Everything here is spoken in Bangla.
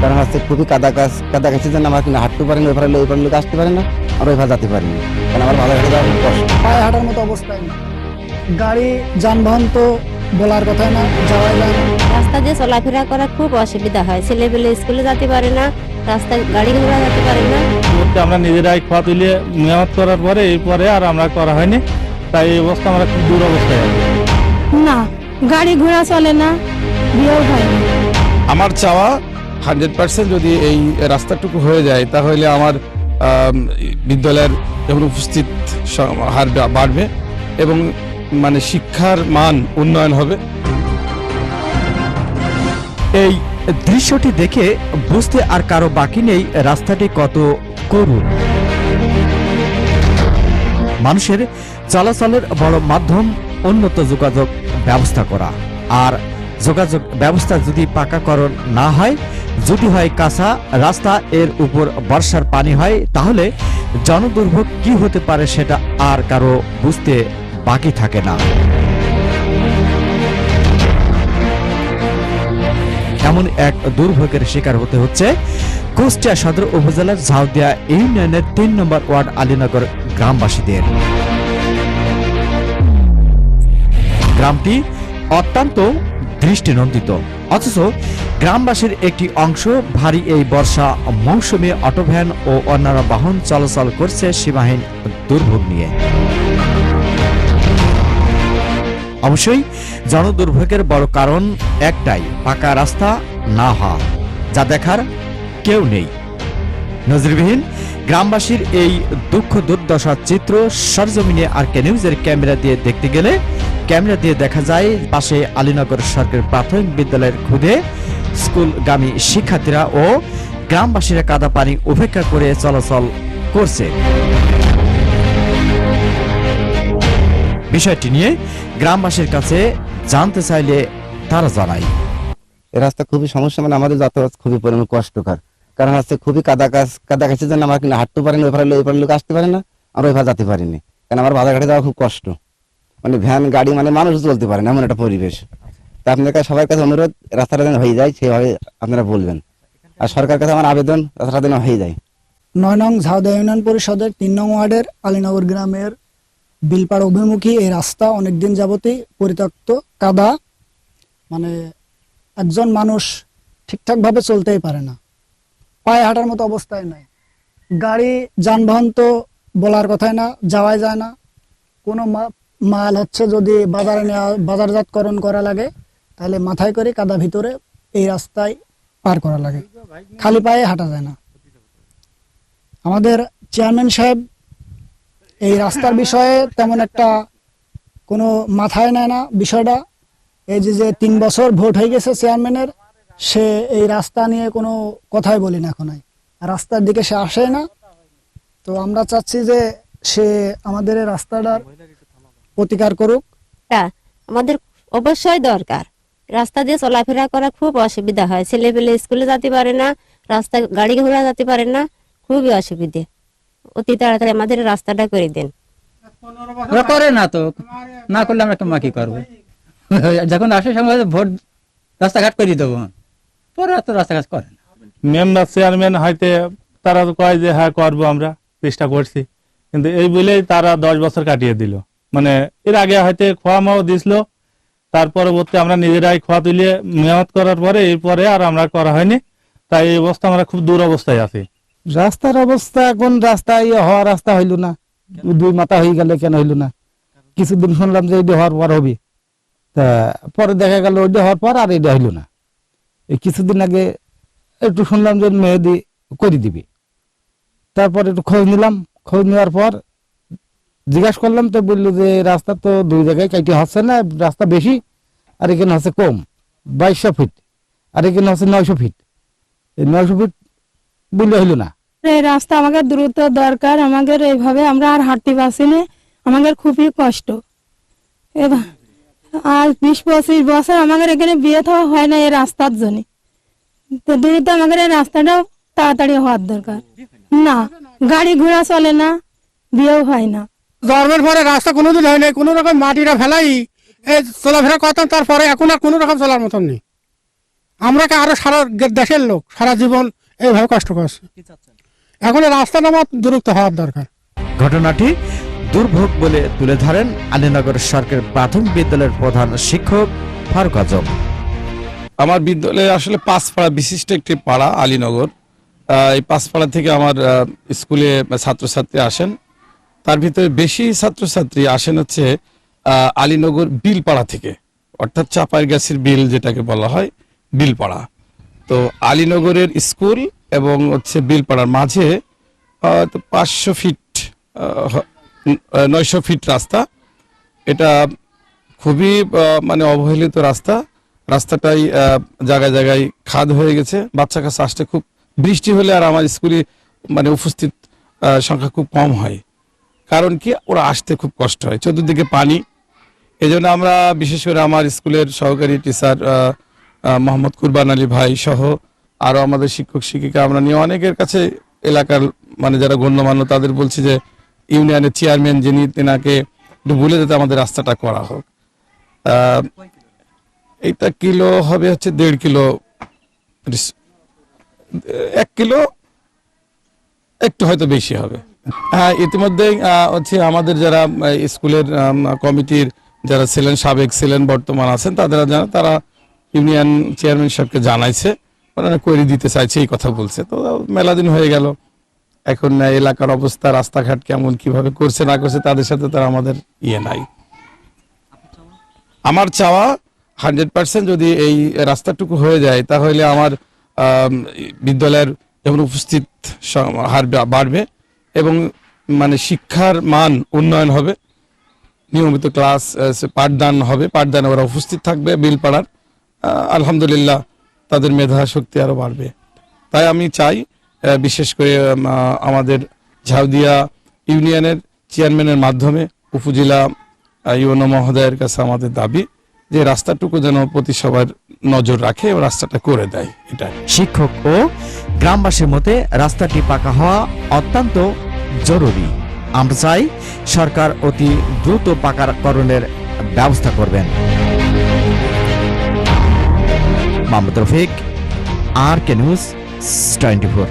কারণ হচ্ছে খুবই কাদা কাজ কাদা কাছের জন্য আমরা কিন্তু হাঁটতে পারি না ওই পারে ওই পারে লোক আসতে পারে না আর ওই পারে যেতে পারি না। কারণ আমার ভালো হেঁটে যাওয়া খুব কষ্ট। পায়ে হাঁটার মতো অবস্থায় না। গাড়ি যানবাহন তো বলার কথা না যাওয়া যায় না রাস্তা দিয়ে চলাফেরা করা খুব অসুবিধা হয়। ছেলেপেলে স্কুলে যেতে পারে না রাস্তায় গাড়ি ঘোড়া যেতে পারে না। আমরা নিজেরাই খাওয়া তুলে মেহনত করার পরে এরপরে আর আমরা করা হয়নি। তাই এই অবস্থা আমরা খুব দূর অবস্থায় আছি। না গাড়ি ঘোড়া চলে না বিয়েও হয় না। আমার চাওয়া হান্ড্রেড পার্সেন্ট যদি এই রাস্তাটুকু হয়ে যায়, তাহলে আমার বিদ্যালয়ের যেমন উপস্থিত হার বাড়বে এবং মানে শিক্ষার মান উন্নয়ন হবে। এই দৃশ্যটি দেখে বুঝতে আর কারও বাকি নেই রাস্তাটি কত করুণ। মানুষের চলাচলের বড় মাধ্যম, উন্নত যোগাযোগ ব্যবস্থা করা। আর যোগাযোগ ব্যবস্থা যদি পাকাকরণ না হয় যদি হয় কাঁচা রাস্তা এর উপর বর্ষার পানি হয়, তাহলে জনদুর্ভোগ কি হতে পারে সেটা আর কারও বুঝতে বাকি থাকে না। এমন এক দুর্ভোগের শিকার হতে হচ্ছে। কুষ্টিয়া সদর উপজেলার ঝাউদিয়া ইউনিয়নের তিন নম্বর ওয়ার্ড আলীনগর গ্রামবাসীদের। গ্রামটি অত্যন্ত দৃষ্টিনন্দিত। অথচ গ্রামবাসীর একটি অংশ ভারী এই বর্ষা মৌসুমে অটোভ্যান ও অন্যান্য বাহন চলাচল করছে সীমাহীন দুর্ভোগ নিয়ে। অবশ্যই জনদুর্ভোগের বড় কারণ একটাই, পাকা রাস্তা না হওয়া, যা দেখার কেউ নেই। নজরবিহীন গ্রামবাসীর এই দুঃখ দুর্দশার চিত্র সরজমিনে আর কে নিউজের ক্যামেরা দিয়ে দেখতে গেলে ক্যামেরা দিয়ে দেখা যায়, পাশে আলীনগর সরকারি প্রাথমিক বিদ্যালয়ের খুদে স্কুলগামী শিক্ষার্থীরা ও গ্রামবাসীরা কাদা পানি উপেক্ষা করে চলাচল করছে। বিষয়টি নিয়ে গ্রামবাসীর কাছে জানতে চাইলে তারা জানায়। রাস্তা খুবই সমস্যা মানে আমাদের যাতায়াত খুবই পরিমাণ কষ্টকর। কারণ হচ্ছে খুবই কাদা কাজ, কাদা কাছে জন্য আমরা কিন্তু হাঁটতে পারি না, ওই পারে লোক আসতে পারে না, আমরা ওই পারে যেতে পারিনি। কারণ আমার বাজার ঘাটে যাওয়া খুব কষ্ট। মানে ভ্যান, গাড়ি মানে মানুষ চলতে পারে না, এমন একটা পরিবেশ। তা আপনার কাছে, সবার কাছে অনুরোধ, রাস্তাটা যেন হয়ে যায় সেভাবে আপনারা বলবেন। আর সরকার কাছে আমার আবেদন, রাস্তাটা যেন হয়ে যায়। নয় নং ঝাউদা ইউনিয়ন পরিষদের তিন নং ওয়ার্ডের আলীনগর গ্রামের বিলপাড় অভিমুখী এই রাস্তা অনেকদিন যাবতই পরিত্যক্ত, কাদা। মানে একজন মানুষ ঠিকঠাকভাবে চলতেই পারে না। পায়ে হাঁটার মতো অবস্থায় নাই। গাড়ি, যানবাহন তো বলার কথাই না, যাওয়াই যায় না। কোনো মাল হচ্ছে যদি বাজারে নেওয়া, বাজারজাতকরণ করা লাগে, তাহলে মাথায় করে কাদা ভিতরে এই রাস্তায় পার করা লাগে। খালি পায়ে হাঁটা যায় না। আমাদের চেয়ারম্যান সাহেব এই রাস্তার বিষয়ে তেমন একটা কোনো মাথায় নেয় না। বিষয়টা এই যে যে তিন বছর ভোট হয়ে গেছে চেয়ারম্যানের, সে এই রাস্তা নিয়ে কোনো কথাই বলি না এখন রাস্তার দিকে সে আসে না। তো আমরা চাচ্ছি যে সে আমাদের রাস্তাটার প্রতিকার করুক। তা আমাদের অবশ্যই দরকার। রাস্তা দিয়ে চলাফেরা করা খুব অসুবিধা হয়। ছেলেপেলে স্কুলে যেতে পারে না রাস্তায় গাড়ি ঘোড়া যেতে পারে না খুবই অসুবিধে। অতি তাড়াতাড়ি আমাদের রাস্তাটা করে দেন। ওরা করে না তো না করলে আমরা তোমার কি করব। যখন আসে সঙ্গে ভোট রাস্তাঘাট করে দেবো। পরে তো রাস্তাঘাট করে না। মেম্বার চেয়ারম্যান হয়তো তারা তো কয় যে হ্যাঁ করব আমরা চেষ্টা করছি। কিন্তু এই বলেই তারা দশ বছর কাটিয়ে দিল। মানে এর আগে হয়তো খোয়া মাও দিছিল তার পরবর্তী আমরা নিজেরাই খোয়া তুলে মেহনত করার পরে এরপরে আর আমরা করা হয়নি। তাই এই অবস্থা আমরা খুব দূর অবস্থায় আছি। রাস্তার অবস্থা এখন রাস্তা ইয়ে হওয়া রাস্তা হইল না। দুই মাথা হয়ে গেলে কেন হইল না? কিছুদিন শুনলাম যে এটা হওয়ার পর হবে। তা পরে দেখা গেল ওইটা হওয়ার পর আর এটা হইল না। এই কিছুদিন আগে একটু শুনলাম যে মেহেদি করে দিবি। তারপর একটু খোঁজ নিলাম। খোঁজ নেওয়ার পর জিজ্ঞাসা করলাম, তো বলল যে রাস্তা তো দুই জায়গায় কাইটি হচ্ছে না, রাস্তা বেশি, আর এখানে হচ্ছে কম, বাইশশো ফিট, আর এখানে হচ্ছে নয়শো ফিট। এই নয়শো ফিট বললে হইল না। এই রাস্তা আমাদের দ্রুত দরকার আমাদের এইভাবে আমরা আর হাঁটতে পারছি না আমাদের খুবই কষ্ট। এবার আর বিশ পঁচিশ বছর আমাদের এখানে বিয়ে থাওয়া হয় না এই রাস্তার জন্য। তো দ্রুত আমাদের এই রাস্তাটাও তাড়াতাড়ি হওয়ার দরকার। না, গাড়ি ঘোড়া চলে না, বিয়েও হয় না। জন্মের পরে রাস্তা কোনোদিন হয় নাই কোনো রকম মাটিটা ফেলাই এই চলাফেরা করতাম তারপরে এখন আর কোনো রকম চলার মতন নেই। আমরা কি আরও সারা দেশের লোক সারা জীবন এইভাবে কষ্ট করছে? এখন রাস্তা রাস্তাটা আমার দ্রুত হওয়ার দরকার। ঘটনাটি দুর্ভোগ বলে তুলে ধরেন আলীনগর সরকারি প্রাথমিক বিদ্যালয়ের প্রধান শিক্ষক ফারুক আজম। আমার বিদ্যালয়ে আসলে পাঁচপাড়া বিশিষ্ট একটি পাড়া আলীনগর। আহ, এই পাঁচপাড়া থেকে আমার আহ, স্কুলে ছাত্রছাত্রী আসেন। তার ভিতরে বেশি ছাত্রছাত্রী আসেন হচ্ছে আলীনগর বিলপাড়া থেকে, অর্থাৎ চাপাই গাছের বিল যেটাকে বলা হয়, বিলপাড়া। তো আলীনগরের স্কুল এবং হচ্ছে বিলপাড়ার মাঝে পাঁচশো ফিট নয়শো ফিট রাস্তা। এটা খুবই মানে অবহেলিত রাস্তা। রাস্তাটাই জায়গায় জায়গায় খাদ হয়ে গেছে। বাচ্চা কাছে আসতে খুব বৃষ্টি হলে আর আমার স্কুলে মানে উপস্থিত সংখ্যা খুব কম হয়। কারণ কি, ওরা আসতে খুব কষ্ট হয়। চতুর্দিকে পানি। এই জন্য আমরা, বিশেষ করে আমার স্কুলের সহকারী টিচার মোহাম্মদ কুরবান আলী ভাই সহ আরও আমাদের শিক্ষক, শিক্ষিকা আমরা নিয়ে অনেকের কাছে এলাকার মানে যারা গণ্যমান্য, তাদের বলছি যে, ইউনিয়নের চেয়ারম্যান যিনি, তেনাকে একটু বলে দিতে আমাদের রাস্তাটা করা হোক। এইটা কিলো হবে হচ্ছে দেড় কিলো। এক কিলো, একটু হয়তো বেশি হবে। ইতিমধ্যে হচ্ছে আমাদের যারা স্কুলের কমিটির যারা ছিলেন, সাবেক ছিলেন, বর্তমান আছেন, তাদের জানা, তারা ইউনিয়ন চেয়ারম্যান সাহেবকে জানাইছে, ওনারা দিতে চাইছে, এই কথা বলছে। তো মেলা দিন হয়ে গেল। এখন এলাকার অবস্থা, রাস্তাঘাট কেমন, কীভাবে করছে, না করছে, তাদের সাথে তার আমাদের ইয়ে নাই। আমার চাওয়া হান্ড্রেড পার্সেন্ট যদি এই রাস্তাটুকু হয়ে যায়, তাহলে আমার বিদ্যালয়ের যেমন উপস্থিত হার বাড়বে এবং মানে শিক্ষার মান উন্নয়ন হবে। নিয়মিত ক্লাস পাঠদান হবে। পাঠদানে ওরা উপস্থিত থাকবে বিলপাড়ার আহ, আলহামদুলিল্লাহ তাদের মেধা শক্তি আরও বাড়বে। তাই আমি চাই বিশেষ করে আমাদের ঝাউদিয়া ইউনিয়নের চেয়ারম্যানের মাধ্যমে উপজেলা ইউনো মহোদয়ের কাছে আমাদের দাবি যে রাস্তাটুকু যেন প্রতি সবার নজর রাখে, ও রাস্তাটা করে দেয় এটা শিক্ষক ও গ্রামবাসীর মতে রাস্তাটি পাকা হওয়া অত্যন্ত জরুরি। আমরা চাই সরকার অতি দ্রুত পাকাকরণের ব্যবস্থা করবেন। Mohammad Rafiq, R K news, twenty four.